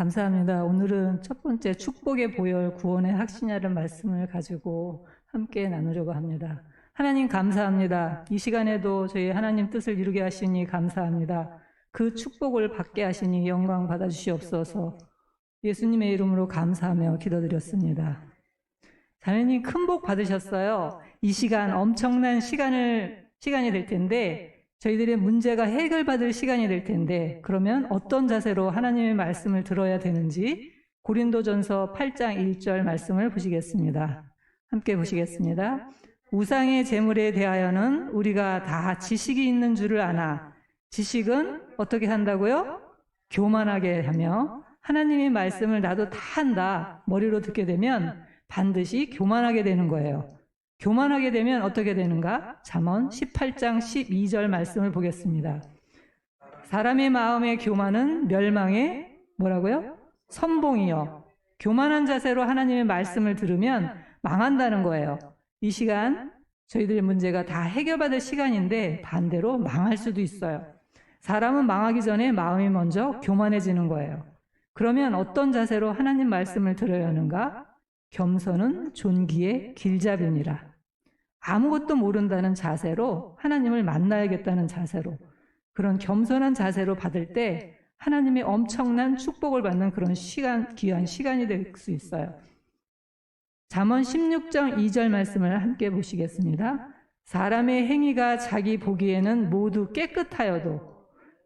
감사합니다. 오늘은 첫 번째 축복의 보혈 구원의 확신이라는 말씀을 가지고 함께 나누려고 합니다. 하나님 감사합니다. 이 시간에도 저희 하나님 뜻을 이루게 하시니 감사합니다. 그 축복을 받게 하시니 영광 받아주시옵소서. 예수님의 이름으로 감사하며 기도드렸습니다. 자매님 큰 복 받으셨어요. 이 시간 엄청난 시간을 시간이 될 텐데 저희들의 문제가 해결받을 시간이 될 텐데 그러면 어떤 자세로 하나님의 말씀을 들어야 되는지 고린도전서 8장 1절 말씀을 보시겠습니다. 함께 보시겠습니다. 우상의 재물에 대하여는 우리가 다 지식이 있는 줄을 아나 지식은 어떻게 한다고요? 교만하게 하며 하나님의 말씀을 나도 다 한다 머리로 듣게 되면 반드시 교만하게 되는 거예요. 교만하게 되면 어떻게 되는가? 잠언 18장 12절 말씀을 보겠습니다. 사람의 마음의 교만은 멸망의 뭐라고요? 선봉이요. 교만한 자세로 하나님의 말씀을 들으면 망한다는 거예요. 이 시간 저희들의 문제가 다 해결받을 시간인데 반대로 망할 수도 있어요. 사람은 망하기 전에 마음이 먼저 교만해지는 거예요. 그러면 어떤 자세로 하나님 말씀을 들어야 하는가? 겸손은 존귀의 길잡이니라. 아무것도 모른다는 자세로 하나님을 만나야겠다는 자세로 그런 겸손한 자세로 받을 때 하나님의 엄청난 축복을 받는 그런 시간 귀한 시간이 될 수 있어요. 잠언 16장 2절 말씀을 함께 보시겠습니다. 사람의 행위가 자기 보기에는 모두 깨끗하여도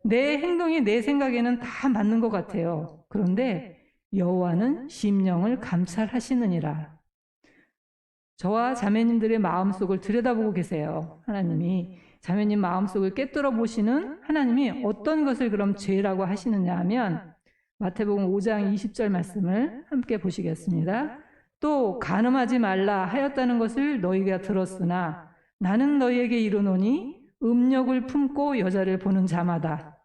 내 행동이 내 생각에는 다 맞는 것 같아요. 그런데 여호와는 심령을 감찰하시느니라. 저와 자매님들의 마음속을 들여다보고 계세요. 하나님이 자매님 마음속을 깨뜨려 보시는 하나님이 어떤 것을 그럼 죄라고 하시느냐 하면 마태복음 5장 20절 말씀을 함께 보시겠습니다. 또 간음하지 말라 하였다는 것을 너희가 들었으나 나는 너희에게 이르노니 음욕을 품고 여자를 보는 자마다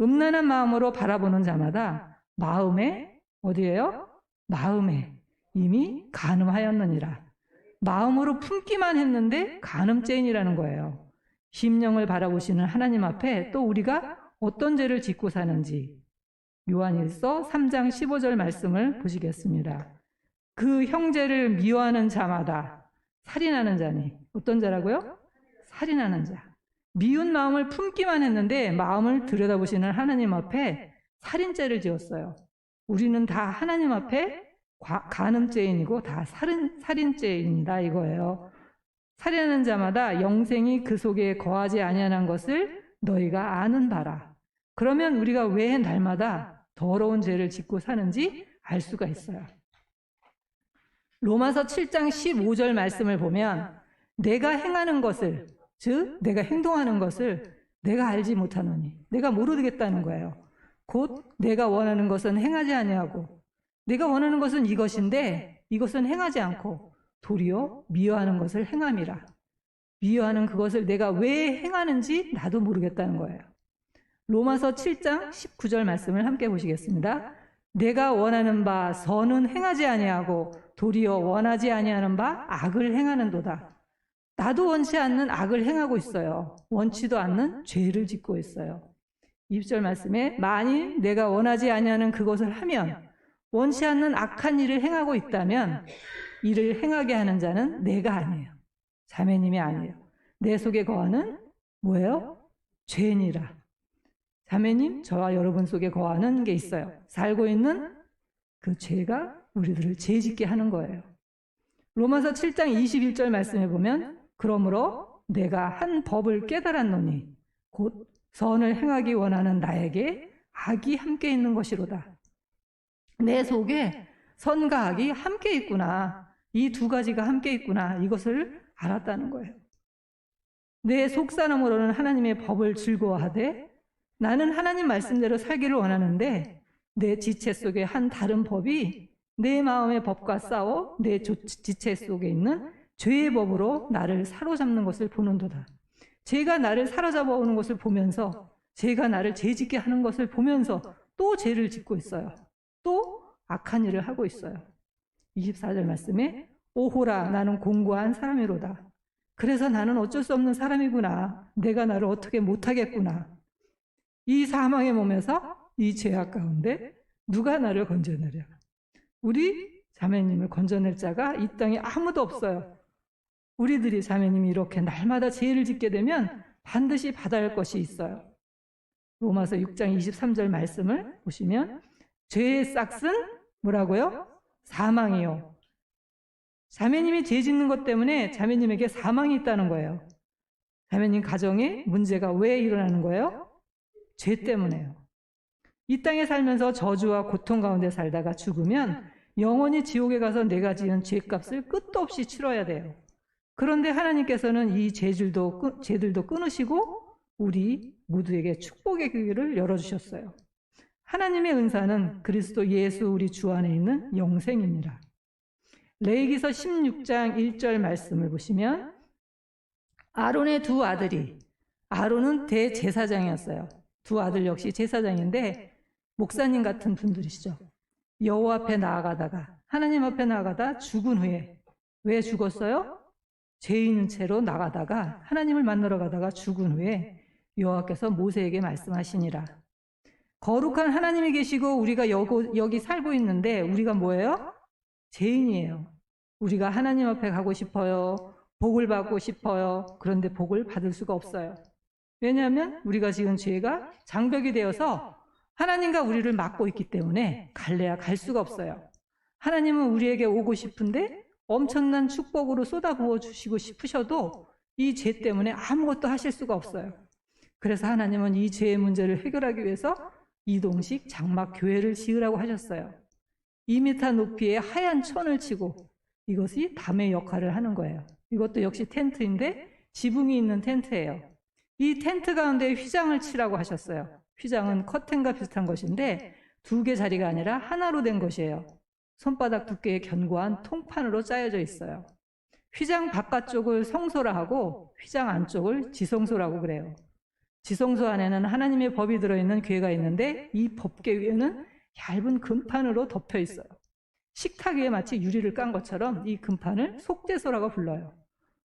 음란한 마음으로 바라보는 자마다 마음에 어디에요? 마음에 이미 간음하였느니라. 마음으로 품기만 했는데 간음죄인이라는 거예요. 심령을 바라보시는 하나님 앞에 또 우리가 어떤 죄를 짓고 사는지 요한일서 3장 15절 말씀을 보시겠습니다. 그 형제를 미워하는 자마다 살인하는 자니 어떤 자라고요? 살인하는 자. 미운 마음을 품기만 했는데 마음을 들여다보시는 하나님 앞에 살인죄를 지었어요. 우리는 다 하나님 앞에 간음죄인이고 다 살인, 살인죄인이다 이거예요. 살인하는 자마다 영생이 그 속에 거하지 아니하는 것을 너희가 아는 바라. 그러면 우리가 왜 날마다 더러운 죄를 짓고 사는지 알 수가 있어요. 로마서 7장 15절 말씀을 보면 내가 행하는 것을 즉 내가 행동하는 것을 내가 알지 못하노니 내가 모르겠다는 거예요. 곧 내가 원하는 것은 행하지 아니하고 내가 원하는 것은 이것인데 이것은 행하지 않고 도리어 미워하는 것을 행함이라. 미워하는 그것을 내가 왜 행하는지 나도 모르겠다는 거예요. 로마서 7장 19절 말씀을 함께 보시겠습니다. 내가 원하는 바 선은 행하지 아니하고 도리어 원하지 아니하는 바 악을 행하는도다. 나도 원치 않는 악을 행하고 있어요. 원치도 않는 죄를 짓고 있어요. 20절 말씀에 만일 내가 원하지 아니하는 그것을 하면 원치 않는 악한 일을 행하고 있다면 이를 행하게 하는 자는 내가 아니에요. 자매님이 아니에요. 내 속에 거하는 뭐예요? 죄니라. 자매님, 저와 여러분 속에 거하는 게 있어요. 살고 있는 그 죄가 우리들을 죄짓게 하는 거예요. 로마서 7장 21절 말씀에 보면 그러므로 내가 한 법을 깨달았노니 곧 선을 행하기 원하는 나에게 악이 함께 있는 것이로다. 내 속에 선과 악이 함께 있구나. 이 두 가지가 함께 있구나. 이것을 알았다는 거예요. 내 속사람으로는 하나님의 법을 즐거워하되 나는 하나님 말씀대로 살기를 원하는데 내 지체 속에 한 다른 법이 내 마음의 법과 싸워 내 지체 속에 있는 죄의 법으로 나를 사로잡는 것을 보는도다. 죄가 나를 사로잡아 오는 것을 보면서 죄가 나를 죄짓게 하는 것을 보면서 또 죄를 짓고 있어요. 또 악한 일을 하고 있어요. 24절 말씀에 오호라 나는 공고한 사람이로다. 그래서 나는 어쩔 수 없는 사람이구나. 내가 나를 어떻게 못하겠구나. 이 사망의 몸에서 이 죄악 가운데 누가 나를 건져내려? 우리 자매님을 건져낼 자가 이 땅에 아무도 없어요. 우리들이 자매님이 이렇게 날마다 죄를 짓게 되면 반드시 받아야 할 것이 있어요. 로마서 6장 23절 말씀을 보시면 죄의 싹은 뭐라고요? 사망이요. 자매님이 죄 짓는 것 때문에 자매님에게 사망이 있다는 거예요. 자매님 가정에 문제가 왜 일어나는 거예요? 죄 때문에요. 이 땅에 살면서 저주와 고통 가운데 살다가 죽으면 영원히 지옥에 가서 내가 지은 죄값을 끝도 없이 치러야 돼요. 그런데 하나님께서는 이 죄질도 끊- 죄들도 끊으시고 우리 모두에게 축복의 길을 열어주셨어요. 하나님의 은사는 그리스도 예수 우리 주 안에 있는 영생입니다. 레이기서 16장 1절 말씀을 보시면 아론의 두 아들이 아론은 대제사장이었어요. 두 아들 역시 제사장인데 목사님 같은 분들이시죠. 여호와 앞에 나아가다가 하나님 앞에 나아가다 죽은 후에 왜 죽었어요? 죄 있는 채로 나가다가 하나님을 만나러 가다가 죽은 후에 여호와께서 모세에게 말씀하시니라. 거룩한 하나님이 계시고 우리가 여고, 여기 살고 있는데 우리가 뭐예요? 죄인이에요. 우리가 하나님 앞에 가고 싶어요. 복을 받고 싶어요. 그런데 복을 받을 수가 없어요. 왜냐하면 우리가 지은 죄가 장벽이 되어서 하나님과 우리를 막고 있기 때문에 갈래야 갈 수가 없어요. 하나님은 우리에게 오고 싶은데 엄청난 축복으로 쏟아부어 주시고 싶으셔도 이 죄 때문에 아무것도 하실 수가 없어요. 그래서 하나님은 이 죄의 문제를 해결하기 위해서 이동식 장막 교회를 지으라고 하셨어요. 2m 높이의 하얀 천을 치고 이것이 담의 역할을 하는 거예요. 이것도 역시 텐트인데 지붕이 있는 텐트예요. 이 텐트 가운데 휘장을 치라고 하셨어요. 휘장은 커튼과 비슷한 것인데 두 개 자리가 아니라 하나로 된 것이에요. 손바닥 두께의 견고한 통판으로 짜여져 있어요. 휘장 바깥쪽을 성소라 하고 휘장 안쪽을 지성소라고 그래요. 지성소 안에는 하나님의 법이 들어있는 괴가 있는데 이 법궤 위에는 얇은 금판으로 덮여 있어요. 식탁 위에 마치 유리를 깐 것처럼 이 금판을 속죄소라고 불러요.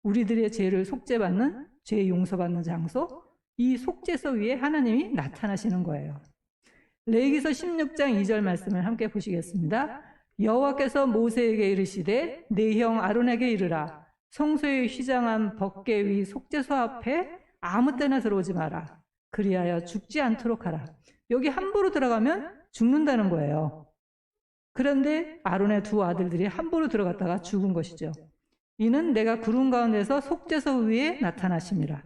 우리들의 죄를 속죄받는 죄 용서받는 장소 이 속죄소 위에 하나님이 나타나시는 거예요. 레이기서 16장 2절 말씀을 함께 보시겠습니다. 여호와께서 모세에게 이르시되 내 형 아론에게 이르라 성소의 휘장한 법궤 위 속죄소 앞에 아무 때나 들어오지 마라. 그리하여 죽지 않도록 하라. 여기 함부로 들어가면 죽는다는 거예요. 그런데 아론의 두 아들들이 함부로 들어갔다가 죽은 것이죠. 이는 내가 구름 가운데서 속죄소 위에 나타나심이라.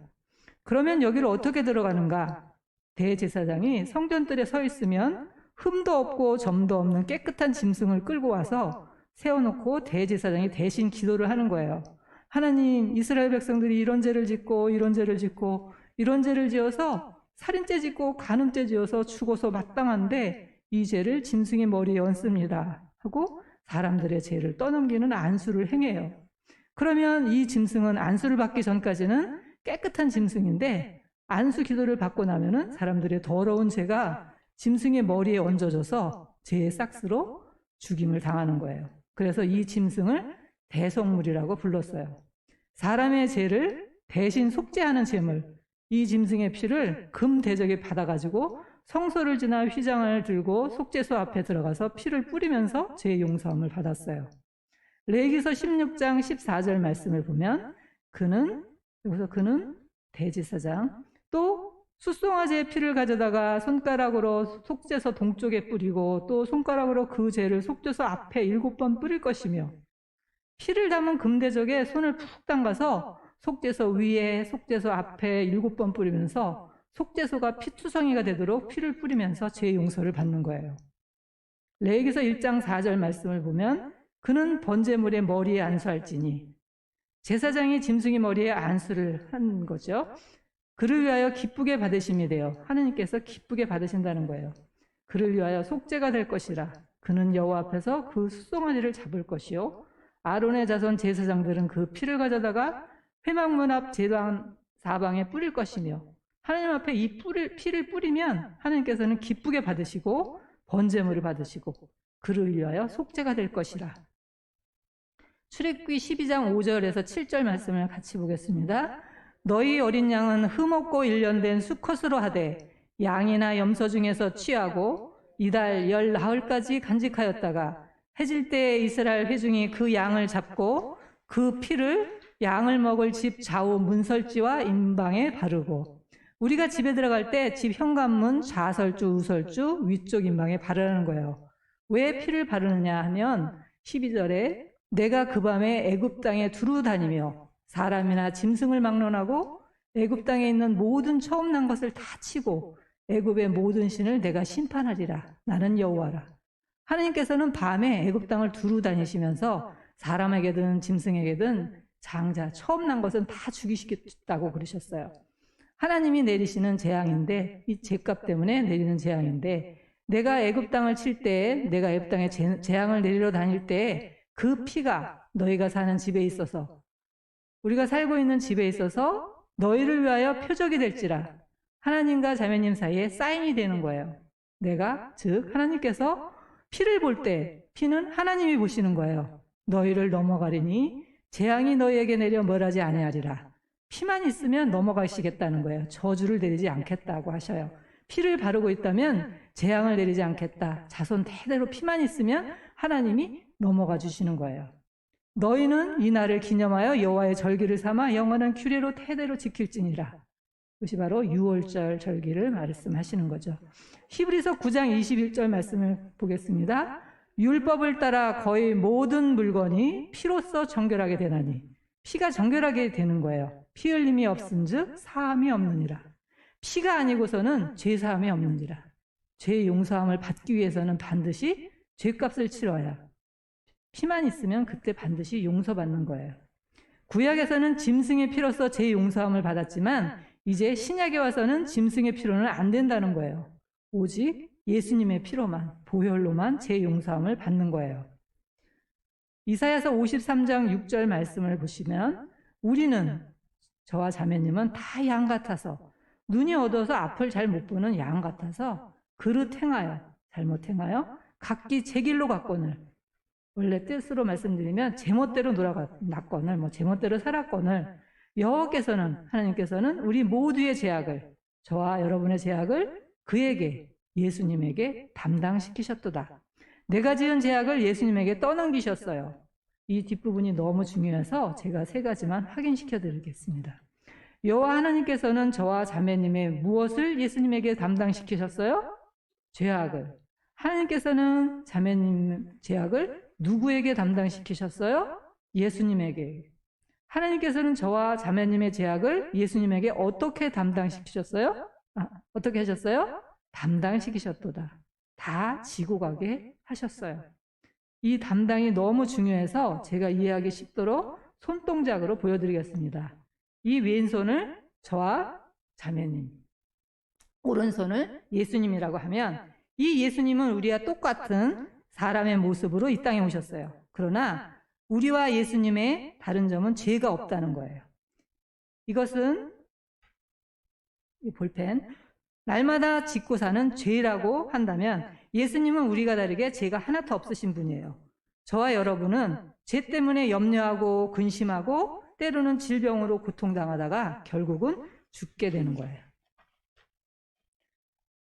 그러면 여기를 어떻게 들어가는가? 대제사장이 성전뜰에 서 있으면 흠도 없고 점도 없는 깨끗한 짐승을 끌고 와서 세워놓고 대제사장이 대신 기도를 하는 거예요. 하나님, 이스라엘 백성들이 이런 죄를 짓고 이런 죄를 짓고 이런 죄를 지어서 살인죄 짓고 간음죄 지어서 죽어서 마땅한데 이 죄를 짐승의 머리에 얹습니다. 하고 사람들의 죄를 떠넘기는 안수를 행해요. 그러면 이 짐승은 안수를 받기 전까지는 깨끗한 짐승인데 안수 기도를 받고 나면은 사람들의 더러운 죄가 짐승의 머리에 얹어져서 죄의 싹스로 죽임을 당하는 거예요. 그래서 이 짐승을 대속물이라고 불렀어요. 사람의 죄를 대신 속죄하는 제물, 이 짐승의 피를 금 대적에 받아가지고 성소를 지나 휘장을 들고 속죄소 앞에 들어가서 피를 뿌리면서 죄 용서함을 받았어요. 레기서 16장 14절 말씀을 보면 그는 여기서 그는 대지사장 또 숫송아지의 피를 가져다가 손가락으로 속죄소 동쪽에 뿌리고 또 손가락으로 그 죄를 속죄소 앞에 일곱 번 뿌릴 것이며 피를 담은 금대적에 손을 푹 담가서 속죄소 위에 속죄소 앞에 일곱 번 뿌리면서 속죄소가 피투성이가 되도록 피를 뿌리면서 죄 용서를 받는 거예요. 레이기서 1장 4절 말씀을 보면 그는 번제물의 머리에 안수할지니 제사장이 짐승의 머리에 안수를 한 거죠. 그를 위하여 기쁘게 받으심이 되어 하느님께서 기쁘게 받으신다는 거예요. 그를 위하여 속죄가 될 것이라. 그는 여호와 앞에서 그 수송아지를 잡을 것이요. 아론의 자손 제사장들은 그 피를 가져다가 회막문 앞 제단 사방에 뿌릴 것이며 하나님 앞에 이 뿌리, 피를 뿌리면 하나님께서는 기쁘게 받으시고 번제물을 받으시고 그를 위하여 속죄가 될 것이라. 출애굽기 12장 5절에서 7절 말씀을 같이 보겠습니다. 너희 어린 양은 흠없고 일련된 수컷으로 하되 양이나 염소 중에서 취하고 이달 열 나흘까지 간직하였다가 해질 때 이스라엘 회중이 그 양을 잡고 그 피를 양을 먹을 집 좌우 문설지와 인방에 바르고 우리가 집에 들어갈 때 집 현관문 좌설주 우설주 위쪽 인방에 바르라는 거예요. 왜 피를 바르느냐 하면 12절에 내가 그 밤에 애굽 땅에 두루 다니며 사람이나 짐승을 막론하고 애굽 땅에 있는 모든 처음 난 것을 다 치고 애굽의 모든 신을 내가 심판하리라. 나는 여호와라. 하나님께서는 밤에 애굽 땅을 두루 다니시면서 사람에게든 짐승에게든 장자 처음 난 것은 다 죽이시겠다고 그러셨어요. 하나님이 내리시는 재앙인데 이 죄값 때문에 내리는 재앙인데 내가 애굽 땅을 칠 때 내가 애굽 땅에 재- 재앙을 내리러 다닐 때 그 피가 너희가 사는 집에 있어서 우리가 살고 있는 집에 있어서 너희를 위하여 표적이 될지라 하나님과 자매님 사이에 사인이 되는 거예요. 내가 즉 하나님께서 피를 볼 때 피는 하나님이 보시는 거예요. 너희를 넘어가리니 재앙이 너희에게 내려 멀하지 아니하리라. 피만 있으면 넘어가시겠다는 거예요. 저주를 내리지 않겠다고 하셔요. 피를 바르고 있다면 재앙을 내리지 않겠다. 자손 대대로 피만 있으면 하나님이 넘어가 주시는 거예요. 너희는 이 날을 기념하여 여호와의 절기를 삼아 영원한 규례로 대대로 지킬지니라. 그것이 바로 6월절 절기를 말씀하시는 거죠. 히브리서 9장 21절 말씀을 보겠습니다. 율법을 따라 거의 모든 물건이 피로써 정결하게 되나니 피가 정결하게 되는 거예요. 피 흘림이 없은즉 사함이 없느니라. 피가 아니고서는 죄 사함이 없느니라. 죄 용서함을 받기 위해서는 반드시 죄값을 치러야 피만 있으면 그때 반드시 용서받는 거예요. 구약에서는 짐승의 피로서 죄 용서함을 받았지만 이제 신약에 와서는 짐승의 피로는 안 된다는 거예요. 오직 예수님의 피로만 보혈로만 죄 용서함을 받는 거예요. 이사야서 53장 6절 말씀을 보시면 우리는 저와 자매님은 다 양 같아서 눈이 어두워서 앞을 잘 못 보는 양 같아서 그릇 행하여 잘못 행하여 각기 제 길로 갔거늘 원래 뜻으로 말씀드리면 제멋대로 놀아갔거늘 뭐 제멋대로 살았거늘 여호와께서는 하나님께서는 우리 모두의 죄악을 저와 여러분의 죄악을 그에게 예수님에게 담당시키셨도다. 내가 지은 죄악을 예수님에게 떠넘기셨어요. 이 뒷부분이 너무 중요해서 제가 세 가지만 확인시켜 드리겠습니다. 여호와 하나님께서는 저와 자매님의 무엇을 예수님에게 담당시키셨어요? 죄악을. 하나님께서는 자매님 죄악을 누구에게 담당시키셨어요? 예수님에게. 하나님께서는 저와 자매님의 죄악을 예수님에게 어떻게 담당시키셨어요? 아, 어떻게 하셨어요? 담당시키셨도다. 다 지고 가게 하셨어요. 이 담당이 너무 중요해서 제가 이해하기 쉽도록 손동작으로 보여드리겠습니다. 이 왼손을 저와 자매님, 오른손을 예수님이라고 하면 이 예수님은 우리와 똑같은 사람의 모습으로 이 땅에 오셨어요. 그러나 우리와 예수님의 다른 점은 죄가 없다는 거예요. 이것은 이 볼펜 날마다 짓고 사는 죄라고 한다면 예수님은 우리가 다르게 죄가 하나도 없으신 분이에요. 저와 여러분은 죄 때문에 염려하고 근심하고 때로는 질병으로 고통당하다가 결국은 죽게 되는 거예요.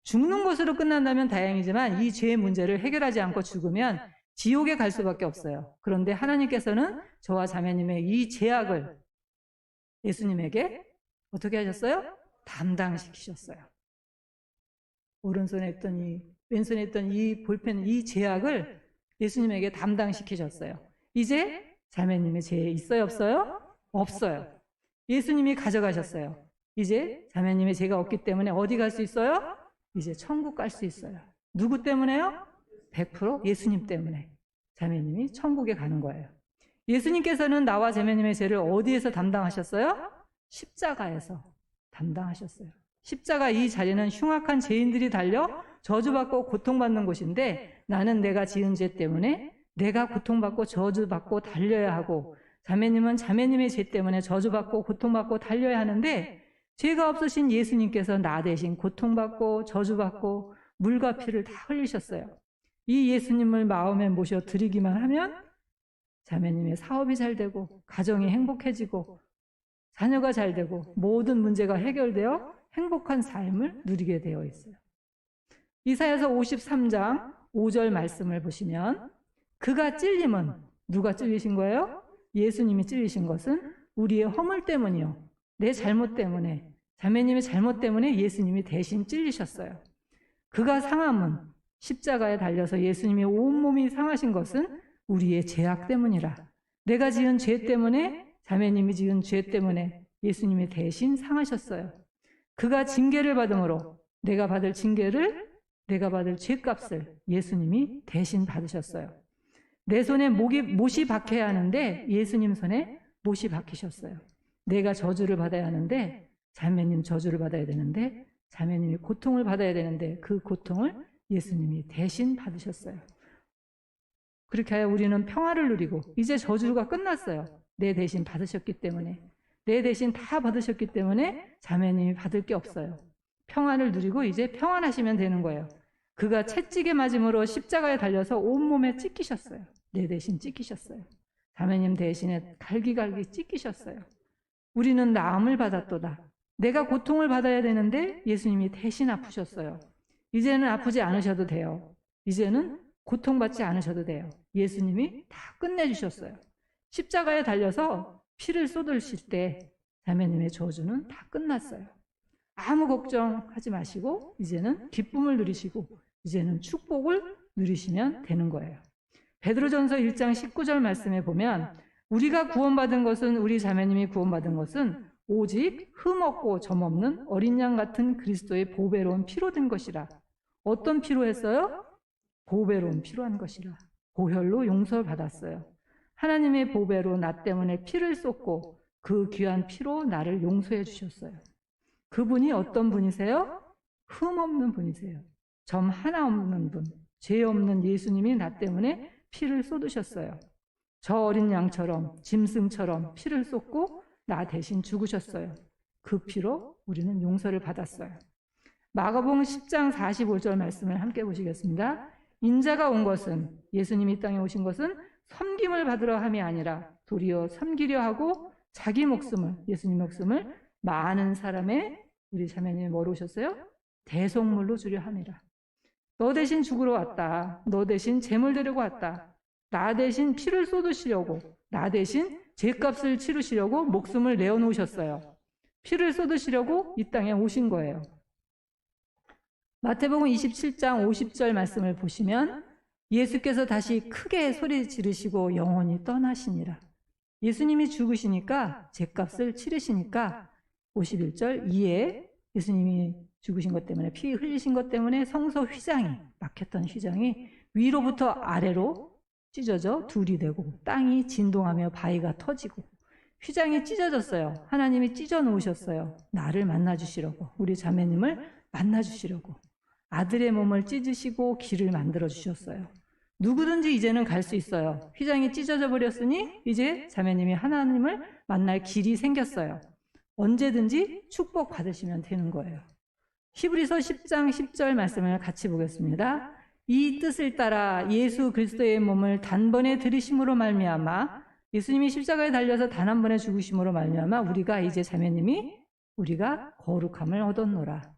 죽는 것으로 끝난다면 다행이지만 이 죄의 문제를 해결하지 않고 죽으면 지옥에 갈 수밖에 없어요. 그런데 하나님께서는 저와 자매님의 이 죄악을 예수님에게 어떻게 하셨어요? 담당시키셨어요. 오른손에 있던 이, 왼손에 있던 이 볼펜, 이 죄악을 예수님에게 담당시키셨어요. 이제 자매님의 죄 있어요, 없어요? 없어요. 예수님이 가져가셨어요. 이제 자매님의 죄가 없기 때문에 어디 갈 수 있어요? 이제 천국 갈 수 있어요. 누구 때문에요? 100% 예수님 때문에 자매님이 천국에 가는 거예요. 예수님께서는 나와 자매님의 죄를 어디에서 담당하셨어요? 십자가에서 담당하셨어요. 십자가 이 자리는 흉악한 죄인들이 달려 저주받고 고통받는 곳인데 나는 내가 지은 죄 때문에 내가 고통받고 저주받고 달려야 하고 자매님은 자매님의 죄 때문에 저주받고 고통받고 달려야 하는데 죄가 없으신 예수님께서 나 대신 고통받고 저주받고 물과 피를 다 흘리셨어요. 이 예수님을 마음에 모셔 드리기만 하면 자매님의 사업이 잘 되고 가정이 행복해지고 자녀가 잘 되고 모든 문제가 해결되어 행복한 삶을 누리게 되어 있어요. 이사야서 53장 5절 말씀을 보시면 그가 찔림은 누가 찔리신 거예요? 예수님이 찔리신 것은 우리의 허물 때문이요. 내 잘못 때문에 자매님의 잘못 때문에 예수님이 대신 찔리셨어요. 그가 상함은 십자가에 달려서 예수님이 온몸이 상하신 것은 우리의 죄악 때문이라. 내가 지은 죄 때문에 자매님이 지은 죄 때문에 예수님이 대신 상하셨어요. 그가 징계를 받음으로 내가 받을 징계를 내가 받을 죄값을 예수님이 대신 받으셨어요. 내 손에 목이, 못이 박혀야 하는데 예수님 손에 못이 박히셨어요. 내가 저주를 받아야 하는데 자매님 저주를 받아야 되는데 자매님이 고통을 받아야 되는데 그 고통을 예수님이 대신 받으셨어요. 그렇게 하여 우리는 평화를 누리고 이제 저주가 끝났어요. 내 대신 받으셨기 때문에 내 대신 다 받으셨기 때문에 자매님이 받을 게 없어요. 평안을 누리고 이제 평안하시면 되는 거예요. 그가 채찍에 맞음으로 십자가에 달려서 온몸에 찢기셨어요. 내 대신 찢기셨어요. 자매님 대신에 갈기갈기 찢기셨어요. 우리는 나음을 받았도다. 내가 고통을 받아야 되는데 예수님이 대신 아프셨어요. 이제는 아프지 않으셔도 돼요. 이제는 고통받지 않으셔도 돼요. 예수님이 다 끝내주셨어요. 십자가에 달려서 피를 쏟으실 때 자매님의 저주는 다 끝났어요. 아무 걱정하지 마시고 이제는 기쁨을 누리시고 이제는 축복을 누리시면 되는 거예요. 베드로전서 1장 19절 말씀에 보면 우리가 구원받은 것은 우리 자매님이 구원받은 것은 오직 흠없고 점없는 어린 양 같은 그리스도의 보배로운 피로 된 것이라. 어떤 피로 했어요? 보배로운 피로 한 것이라. 보혈로 용서를 받았어요. 하나님의 보배로 나 때문에 피를 쏟고 그 귀한 피로 나를 용서해 주셨어요. 그분이 어떤 분이세요? 흠 없는 분이세요. 점 하나 없는 분. 죄 없는 예수님이 나 때문에 피를 쏟으셨어요. 저 어린 양처럼 짐승처럼 피를 쏟고 나 대신 죽으셨어요. 그 피로 우리는 용서를 받았어요. 마가복음 10장 45절 말씀을 함께 보시겠습니다. 인자가 온 것은 예수님이 이 땅에 오신 것은 섬김을 받으러 함이 아니라 도리어 섬기려 하고 자기 목숨을 예수님 목숨을 많은 사람의 우리 자매님이 뭐로 오셨어요? 대속물로 주려 함이라. 너 대신 죽으러 왔다. 너 대신 재물 데리고 왔다. 나 대신 피를 쏟으시려고 나 대신 죄값을 치르시려고 목숨을 내어놓으셨어요. 피를 쏟으시려고 이 땅에 오신 거예요. 마태복음 27장 50절 말씀을 보시면 예수께서 다시 크게 소리 지르시고 영원히 떠나시니라. 예수님이 죽으시니까 죄값을 치르시니까 51절 이에 예수님이 죽으신 것 때문에 피 흘리신 것 때문에 성소 휘장이 막혔던 휘장이 위로부터 아래로 찢어져 둘이 되고 땅이 진동하며 바위가 터지고 휘장이 찢어졌어요. 하나님이 찢어 놓으셨어요. 나를 만나 주시려고 우리 자매님을 만나 주시려고 아들의 몸을 찢으시고 길을 만들어 주셨어요. 누구든지 이제는 갈 수 있어요. 휘장이 찢어져 버렸으니 이제 자매님이 하나님을 만날 길이 생겼어요. 언제든지 축복 받으시면 되는 거예요. 히브리서 10장 10절 말씀을 같이 보겠습니다. 이 뜻을 따라 예수 그리스도의 몸을 단번에 들이심으로 말미암아 예수님이 십자가에 달려서 단 한 번에 죽으심으로 말미암아 우리가 이제 자매님이 우리가 거룩함을 얻었노라.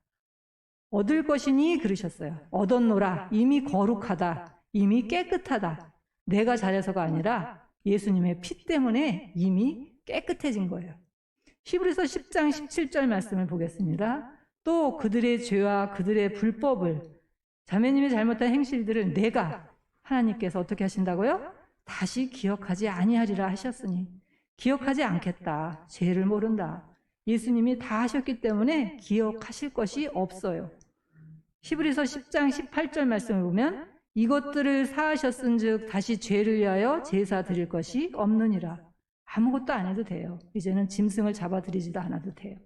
얻을 것이니 그러셨어요. 얻었노라. 이미 거룩하다. 이미 깨끗하다. 내가 잘해서가 아니라 예수님의 피 때문에 이미 깨끗해진 거예요. 히브리서 10장 17절 말씀을 보겠습니다. 또 그들의 죄와 그들의 불법을 자매님이 잘못한 행실들을 내가 하나님께서 어떻게 하신다고요? 다시 기억하지 아니하리라 하셨으니 기억하지 않겠다. 죄를 모른다. 예수님이 다 하셨기 때문에 기억하실 것이 없어요. 히브리서 10장 18절 말씀을 보면 이것들을 사하셨은즉 다시 죄를 위하여 제사 드릴 것이 없느니라. 아무것도 안 해도 돼요. 이제는 짐승을 잡아 드리지도 않아도 돼요.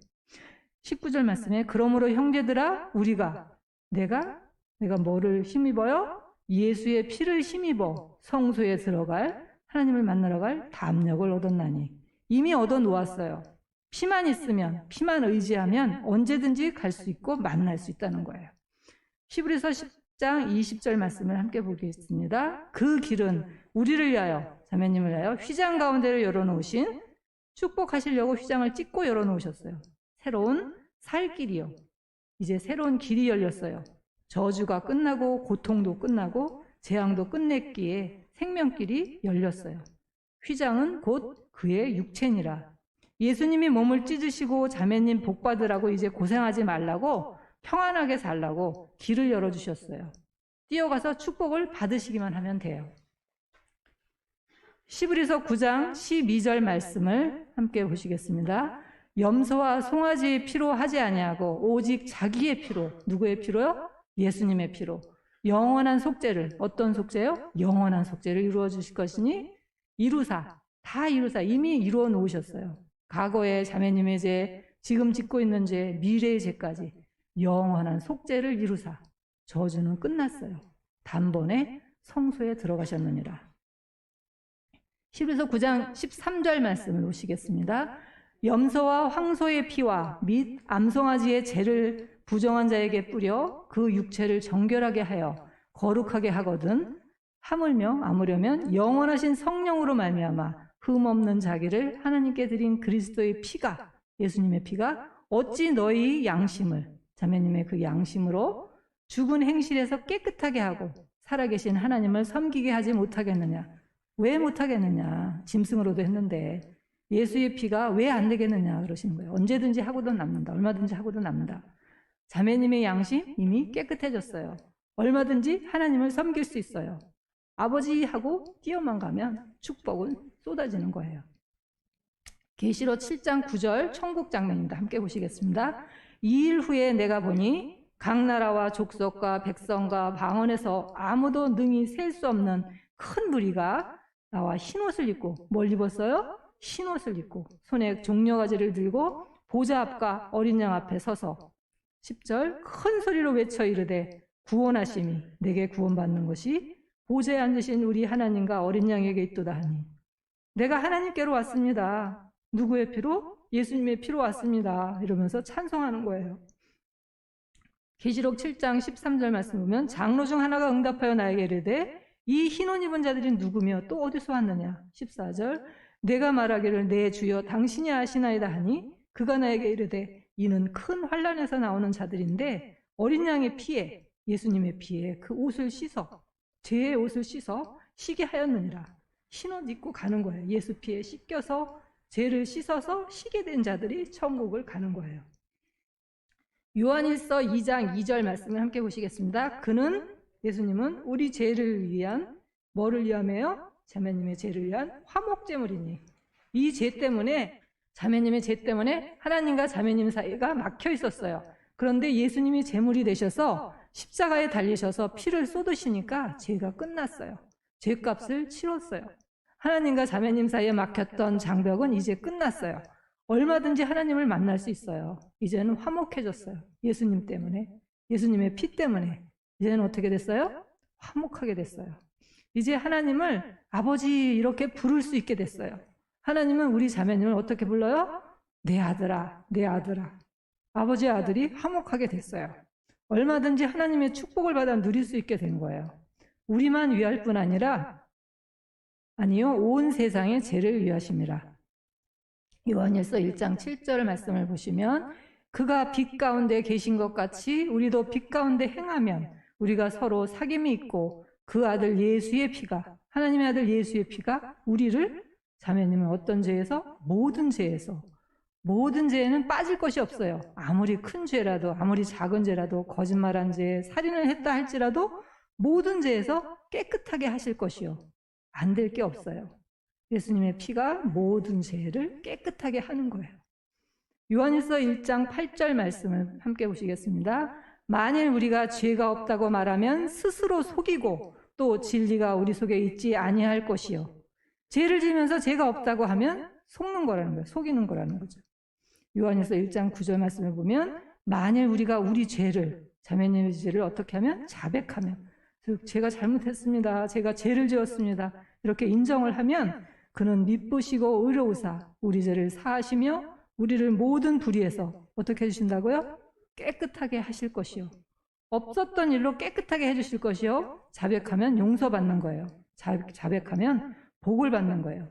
19절 말씀에 그러므로 형제들아 우리가 내가 내가 뭐를 힘입어요? 예수의 피를 힘입어 성소에 들어갈 하나님을 만나러 갈 담력을 얻었나니 이미 얻어 놓았어요. 피만 있으면 피만 의지하면 언제든지 갈 수 있고 만날 수 있다는 거예요. 히브리서 10장 20절 말씀을 함께 보겠습니다. 그 길은 우리를 위하여 자매님을 위하여 휘장 가운데를 열어놓으신 축복하시려고 휘장을 찍고 열어놓으셨어요. 새로운 살 길이요. 이제 새로운 길이 열렸어요. 저주가 끝나고 고통도 끝나고 재앙도 끝냈기에 생명길이 열렸어요. 휘장은 곧 그의 육체니라. 예수님이 몸을 찢으시고 자매님 복 받으라고 이제 고생하지 말라고 평안하게 살라고 길을 열어주셨어요. 뛰어가서 축복을 받으시기만 하면 돼요. 시브리서 9장 12절 말씀을 함께 보시겠습니다. 염소와 송아지의 피로 하지 아니하고 오직 자기의 피로 누구의 피로요? 예수님의 피로 영원한 속죄를 어떤 속죄요? 영원한 속죄를 이루어 주실 것이니 이루사 다 이루사 이미 이루어 놓으셨어요. 과거의 자매님의 죄, 지금 짓고 있는 죄, 미래의 죄까지 영원한 속죄를 이루사 저주는 끝났어요. 단번에 성소에 들어가셨느니라. 11서 9장 13절 말씀을 보시겠습니다. 염소와 황소의 피와 및 암송아지의 죄를 부정한 자에게 뿌려 그 육체를 정결하게 하여 거룩하게 하거든 하물며 아무려면 영원하신 성령으로 말미암아 흠 없는 자기를 하나님께 드린 그리스도의 피가 예수님의 피가 어찌 너희 양심을 자매님의 그 양심으로 죽은 행실에서 깨끗하게 하고 살아계신 하나님을 섬기게 하지 못하겠느냐? 왜 못하겠느냐? 짐승으로도 했는데 예수의 피가 왜 안 되겠느냐 그러시는 거예요. 언제든지 하고도 남는다. 얼마든지 하고도 남는다 자매님의 양심 이미 깨끗해졌어요 얼마든지 하나님을 섬길 수 있어요 아버지하고 뛰어만 가면 축복은 쏟아지는 거예요. 계시록 7장 9절 천국 장면입니다. 함께 보시겠습니다. 이 일 후에 내가 보니 각 나라와 족속과 백성과 방언에서 아무도 능히 셀 수 없는 큰 무리가 나와 흰옷을 입고 뭘 입었어요? 흰옷을 입고 손에 종려가지를 들고 보좌 앞과 어린 양 앞에 서서 10절 큰 소리로 외쳐 이르되 구원하심이 내게 구원받는 것이 보좌에 앉으신 우리 하나님과 어린 양에게 있도다 하니 내가 하나님께로 왔습니다. 누구의 피로? 예수님의 피로 왔습니다. 이러면서 찬송하는 거예요. 계시록 7장 13절 말씀 보면 장로 중 하나가 응답하여 나에게 이르되 이 흰옷 입은 자들이 누구며 또 어디서 왔느냐? 14절 내가 말하기를 내 주여 당신이 아시나이다 하니 그가 나에게 이르되 이는 큰 환란에서 나오는 자들인데 어린 양의 피에 예수님의 피에 그 옷을 씻어 죄의 옷을 씻어 쉬게 하였느니라. 흰옷 입고 가는 거예요. 예수 피에 씻겨서 죄를 씻어서 쉬게 된 자들이 천국을 가는 거예요. 요한일서 2장 2절 말씀을 함께 보시겠습니다. 그는 예수님은 우리 죄를 위한 뭐를 위함해요? 자매님의 죄를 위한 화목제물이니 이 죄 때문에 자매님의 죄 때문에 하나님과 자매님 사이가 막혀 있었어요. 그런데 예수님이 제물이 되셔서 십자가에 달리셔서 피를 쏟으시니까 죄가 끝났어요. 죄값을 치렀어요. 하나님과 자매님 사이에 막혔던 장벽은 이제 끝났어요. 얼마든지 하나님을 만날 수 있어요. 이제는 화목해졌어요. 예수님 때문에. 예수님의 피 때문에. 이제는 어떻게 됐어요? 화목하게 됐어요. 이제 하나님을 아버지 이렇게 부를 수 있게 됐어요. 하나님은 우리 자매님을 어떻게 불러요? 내 아들아, 내 아들아. 아버지의 아들이 화목하게 됐어요. 얼마든지 하나님의 축복을 받아 누릴 수 있게 된 거예요. 우리만 위할 뿐 아니라 아니요 온 세상의 죄를 위하심이라. 요한일서 1장 7절 말씀을 보시면 그가 빛 가운데 계신 것 같이 우리도 빛 가운데 행하면 우리가 서로 사귐이 있고 그 아들 예수의 피가 하나님의 아들 예수의 피가 우리를 자매님은 어떤 죄에서 모든 죄에서 모든 죄에는 빠질 것이 없어요. 아무리 큰 죄라도, 아무리 작은 죄라도, 거짓말한 죄, 살인을 했다 할지라도 모든 죄에서 깨끗하게 하실 것이요. 안 될 게 없어요. 예수님의 피가 모든 죄를 깨끗하게 하는 거예요. 요한일서 1장 8절 말씀을 함께 보시겠습니다. 만일 우리가 죄가 없다고 말하면 스스로 속이고 또 진리가 우리 속에 있지 아니할 것이요. 죄를 지면서 죄가 없다고 하면 속는 거라는 거예요. 속이는 거라는 거죠. 요한에서 1장 9절 말씀을 보면 만일 우리가 우리 죄를 자매님의 죄를 어떻게 하면 자백하면 즉 제가 잘못했습니다. 제가 죄를 지었습니다. 이렇게 인정을 하면 그는 미쁘시고 의로우사 우리 죄를 사하시며 우리를 모든 불의에서 어떻게 해주신다고요? 깨끗하게 하실 것이요. 없었던 일로 깨끗하게 해주실 것이요. 자백하면 용서받는 거예요. 자백하면 복을 받는 거예요.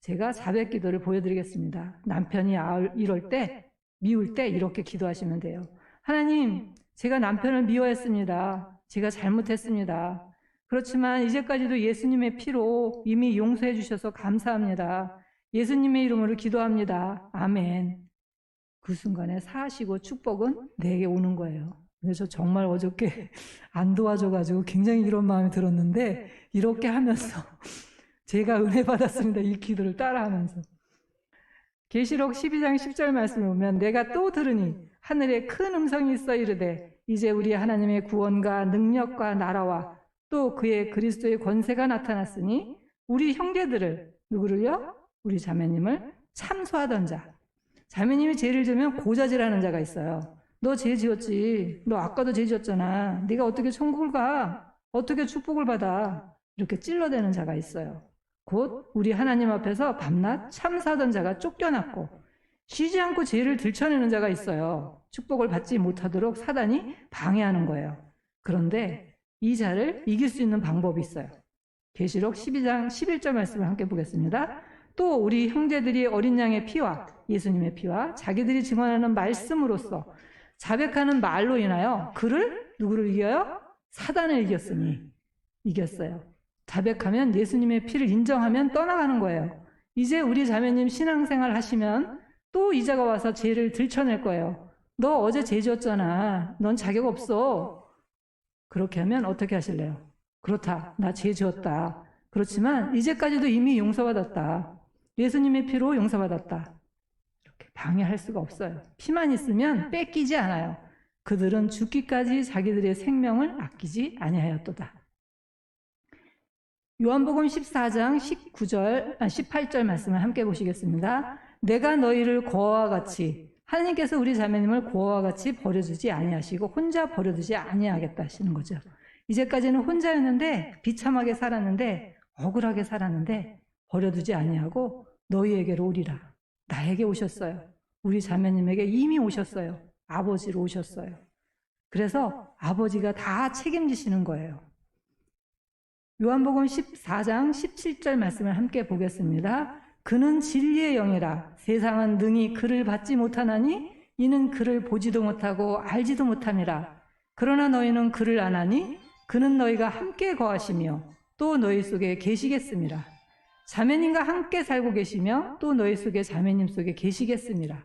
제가 자백 기도를 보여드리겠습니다. 남편이 이럴 때, 미울 때 이렇게 기도하시면 돼요. 하나님, 제가 남편을 미워했습니다. 제가 잘못했습니다. 그렇지만 이제까지도 예수님의 피로 이미 용서해 주셔서 감사합니다. 예수님의 이름으로 기도합니다. 아멘. 그 순간에 사시고 축복은 내게 오는 거예요. 그래서 정말 어저께 안 도와줘가지고 굉장히 이런 마음이 들었는데 이렇게 하면서 제가 은혜 받았습니다. 이 기도를 따라하면서. 계시록 12장 10절 말씀을 보면 내가 또 들으니 하늘에 큰 음성이 있어 이르되 이제 우리 하나님의 구원과 능력과 나라와 또 그의 그리스도의 권세가 나타났으니 우리 형제들을 누구를요? 우리 자매님을 참소하던 자. 자매님이 죄를 지으면 고자질하는 자가 있어요. 너 죄 지었지. 너 아까도 죄 지었잖아. 네가 어떻게 천국을 가? 어떻게 축복을 받아? 이렇게 찔러대는 자가 있어요. 곧 우리 하나님 앞에서 밤낮 참사하던 자가 쫓겨났고 쉬지 않고 죄를 들춰내는 자가 있어요. 축복을 받지 못하도록 사단이 방해하는 거예요. 그런데 이 자를 이길 수 있는 방법이 있어요. 계시록 12장 11절 말씀을 함께 보겠습니다. 또 우리 형제들이 어린 양의 피와 예수님의 피와 자기들이 증언하는 말씀으로써 자백하는 말로 인하여 그를 누구를 이겨요? 사단을 이겼으니 이겼어요. 자백하면 예수님의 피를 인정하면 떠나가는 거예요. 이제 우리 자매님 신앙생활 하시면 또 이자가 와서 죄를 들춰낼 거예요. 너 어제 죄 지었잖아. 넌 자격 없어. 그렇게 하면 어떻게 하실래요? 그렇다. 나 죄 지었다. 그렇지만 이제까지도 이미 용서받았다. 예수님의 피로 용서받았다. 이렇게 방해할 수가 없어요. 피만 있으면 뺏기지 않아요. 그들은 죽기까지 자기들의 생명을 아끼지 아니하였도다. 요한복음 14장 19절, 18절 말씀을 함께 보시겠습니다. 내가 너희를 고아와 같이 하나님께서 우리 자매님을 고아와 같이 버려두지 아니하시고 혼자 버려두지 아니하겠다 하시는 거죠. 이제까지는 혼자였는데 비참하게 살았는데 억울하게 살았는데 버려두지 아니하고 너희에게로 오리라. 나에게 오셨어요. 우리 자매님에게 이미 오셨어요. 아버지로 오셨어요. 그래서 아버지가 다 책임지시는 거예요. 요한복음 14장 17절 말씀을 함께 보겠습니다. 그는 진리의 영이라 세상은 능히 그를 받지 못하나니 이는 그를 보지도 못하고 알지도 못함이라. 그러나 너희는 그를 아나니 그는 너희가 함께 거하시며 또 너희 속에 계시겠습니다. 자매님과 함께 살고 계시며 또 너희 속에 자매님 속에 계시겠습니다.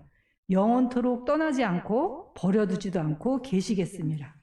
영원토록 떠나지 않고 버려두지도 않고 계시겠습니다.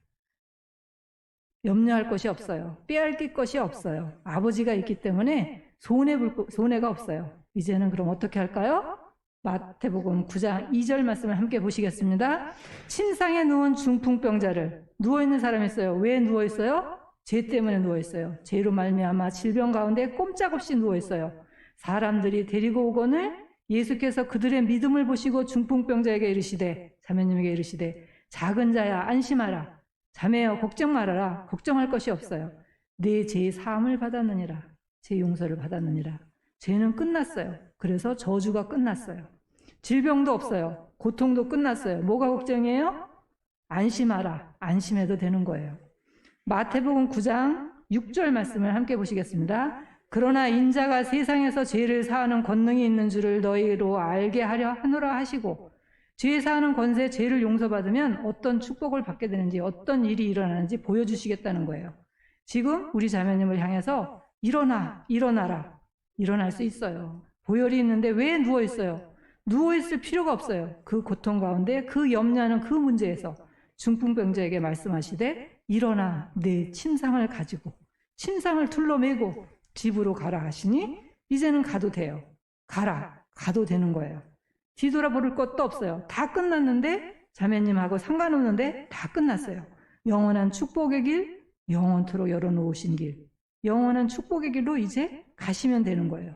염려할 것이 없어요. 빼앗길 것이 없어요. 아버지가 있기 때문에 손해 볼, 손해가 없어요. 이제는 그럼 어떻게 할까요? 마태복음 9장 2절 말씀을 함께 보시겠습니다. 침상에 누운 중풍병자를 누워 있는 사람이 있어요. 왜 누워 있어요? 죄 때문에 누워 있어요. 죄로 말미암아 질병 가운데 꼼짝없이 누워 있어요. 사람들이 데리고 오거늘 예수께서 그들의 믿음을 보시고 중풍병자에게 이르시되 자매님에게 이르시되 작은 자야 안심하라. 자매여 걱정 말아라. 걱정할 것이 없어요. 내죄 사함을 받았느니라. 제 용서를 받았느니라. 죄는 끝났어요. 그래서 저주가 끝났어요. 질병도 없어요. 고통도 끝났어요. 뭐가 걱정이에요? 안심하라. 안심해도 되는 거예요. 마태복음 9장 6절 말씀을 함께 보시겠습니다. 그러나 인자가 세상에서 죄를 사하는 권능이 있는 줄을 너희로 알게 하려 하노라 하시고 죄 사하는 권세 죄를 용서받으면 어떤 축복을 받게 되는지 어떤 일이 일어나는지 보여주시겠다는 거예요. 지금 우리 자매님을 향해서 일어나 일어나라 일어날 수 있어요. 보혈이 있는데 왜 누워 있어요? 누워 있을 필요가 없어요. 그 고통 가운데 그 염려하는 그 문제에서 중풍병자에게 말씀하시되 일어나 내 침상을 가지고 침상을 둘러매고 집으로 가라 하시니 이제는 가도 돼요. 가라 가도 되는 거예요. 뒤돌아볼 것도 없어요. 다 끝났는데 자매님하고 상관없는데 다 끝났어요. 영원한 축복의 길, 영원토록 열어놓으신 길, 영원한 축복의 길로 이제 가시면 되는 거예요.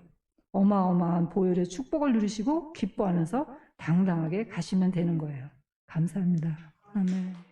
어마어마한 보혈의 축복을 누리시고 기뻐하면서 당당하게 가시면 되는 거예요. 감사합니다. 아멘.